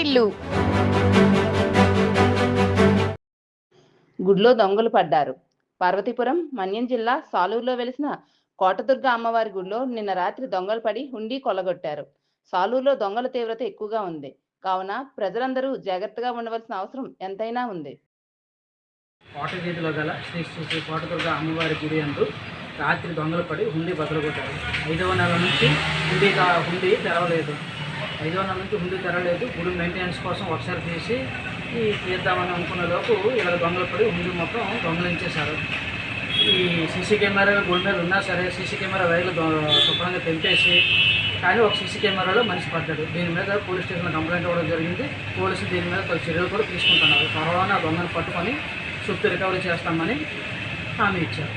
వాటిల్లు గుడిలో దొంగలు పడ్డారు. పార్వతీపురం మన్యం జిల్లా సాలూరులో వెలిసిన కోటదుర్గ అమ్మవారి గుడిలో నిన్న రాత్రి దొంగలు పడి హుండీ కొల్లగొట్టారు. సాలూరులో దొంగల తీవ్రత ఎక్కువగా ఉంది. కావున ప్రజలందరూ జాగ్రత్తగా ఉండవలసిన అవసరం ఎంతైనా ఉంది. కోట వీధిలో గల శ్రీ శ్రీ శ్రీ కోటదుర్గ అమ్మవారి గుడి అందు రాత్రి దొంగలు పడి హుండీ బదులుకొట్టారు ఐదవ నెల నుంచి హుండీ హుండీ తెరవలేదు. ఐదు వందల నుంచి ముందు తెరలేదు. గుడి మెయింటెనెన్స్ కోసం ఒకసారి తీసి ఈ తీద్దామని అనుకున్న లోపు ఇలా దొంగలు పడి ముందు మొత్తం దొంగలించేశారు ఈ సీసీ కెమెరా గుడి మీద ఉన్నా సరే సీసీ కెమెరా వైర్లు శుభ్రంగా తెంపేసి కానీ ఒక సీసీ కెమెరాలో మనిషి పడ్డాడు. దీని మీద పోలీస్ స్టేషన్లో కంప్లైంట్ ఇవ్వడం జరిగింది. పోలీసులు దీని మీద చర్యలు కూడా తీసుకుంటున్నారు. త్వరలోనే ఆ దొంగను పట్టుకొని సుప్తి రికవరీ చేస్తామని హామీ ఇచ్చారు.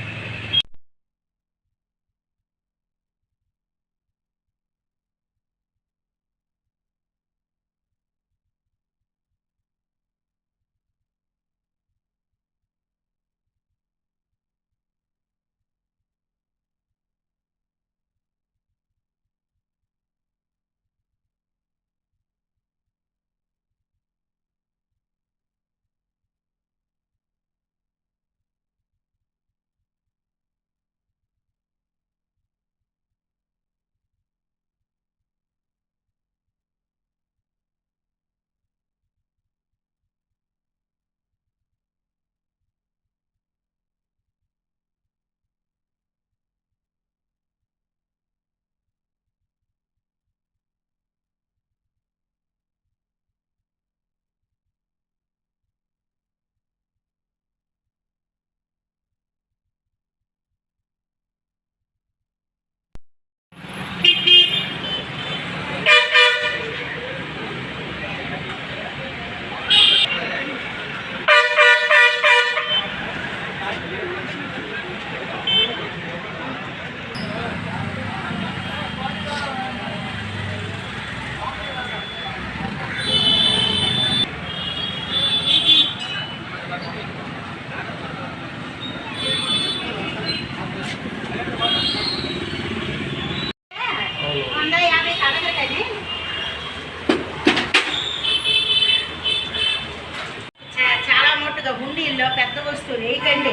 చా- చాలా హుండీల్లో పెద్ద వస్తువులు వేయకండి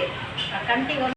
ఆ కంటి